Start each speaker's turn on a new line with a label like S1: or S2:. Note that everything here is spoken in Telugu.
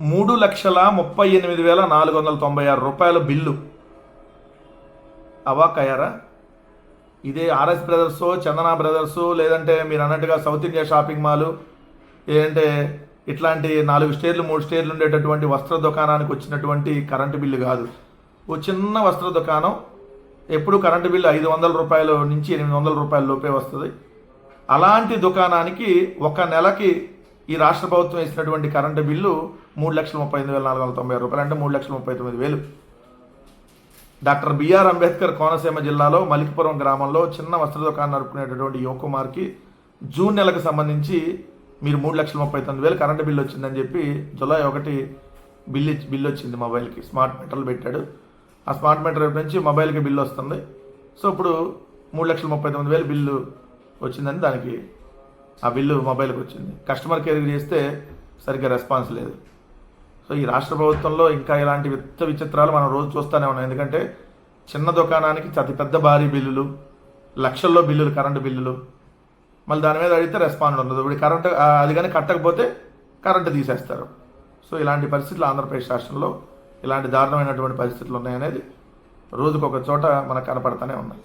S1: మూడు లక్షల ముప్పై ఎనిమిది వేల నాలుగు వందల తొంభై ఆరు రూపాయల బిల్లు. అవాకయ్యారా ఇదే ఆర్ఎస్ బ్రదర్స్ చందన బ్రదర్స్ లేదంటే మీరు అన్నట్టుగా సౌత్ ఇండియా షాపింగ్ మాల్ లేదంటే ఇట్లాంటి నాలుగు స్టేర్లు మూడు స్టేర్లు ఉండేటటువంటి వస్త్ర దుకాణానికి వచ్చినటువంటి కరెంటు బిల్లు కాదు. ఓ చిన్న వస్త్ర దుకాణం ఎప్పుడు కరెంటు బిల్లు ఐదు వందల రూపాయల నుంచి ఎనిమిది వందల రూపాయల లోపే వస్తుంది. అలాంటి దుకాణానికి ఒక నెలకి ఈ రాష్ట్ర ప్రభుత్వం ఇచ్చినటువంటి కరెంటు బిల్లు మూడు లక్షల ముప్పై ఎనిమిది వేల నాలుగు వందల తొంభై రూపాయలు అంటే మూడు లక్షల ముప్పై తొమ్మిది వేలు. డాక్టర్ బిఆర్ అంబేద్కర్ కోనసీమ జిల్లాలో మలికిపురం గ్రామంలో చిన్న వస్త్ర దుకాణం నడుపుకునేటటువంటి యువకుమార్కి జూన్ నెలకు సంబంధించి మీరు మూడు లక్షల ముప్పై తొమ్మిది వేలు కరెంటు బిల్లు వచ్చిందని చెప్పి జులై ఒకటి బిల్లు ఇచ్చి- బిల్లు వచ్చింది మొబైల్కి. స్మార్ట్ మీటర్లు పెట్టాడు. ఆ స్మార్ట్ మీటర్ నుంచి మొబైల్కి బిల్లు వస్తుంది. సో ఇప్పుడు మూడు లక్షల ముప్పై తొమ్మిది వేలు బిల్లు వచ్చిందని దానికి ఆ బిల్లు మొబైల్కి వచ్చింది. కస్టమర్ కేర్కి చేస్తే సరిగ్గా రెస్పాన్స్ లేదు. సో ఈ రాష్ట్ర ప్రభుత్వంలో ఇంకా ఇలాంటి విత్త విచిత్రాలు మనం రోజు చూస్తూనే ఉన్నాం. ఎందుకంటే చిన్న దుకాణానికి అతి పెద్ద భారీ బిల్లులు లక్షల్లో బిల్లులు కరెంటు బిల్లులు. మళ్ళీ దాని మీద అడిగితే రెస్పాండ్ ఉండదు. ఇప్పుడు కరెంటు అది కానీ కట్టకపోతే కరెంటు తీసేస్తారు. సో ఇలాంటి పరిస్థితులు ఆంధ్రప్రదేశ్ రాష్ట్రంలో ఇలాంటి దారుణమైనటువంటి పరిస్థితులు ఉన్నాయనేది రోజుకొక చోట మనకు కనపడతానే ఉన్నాయి.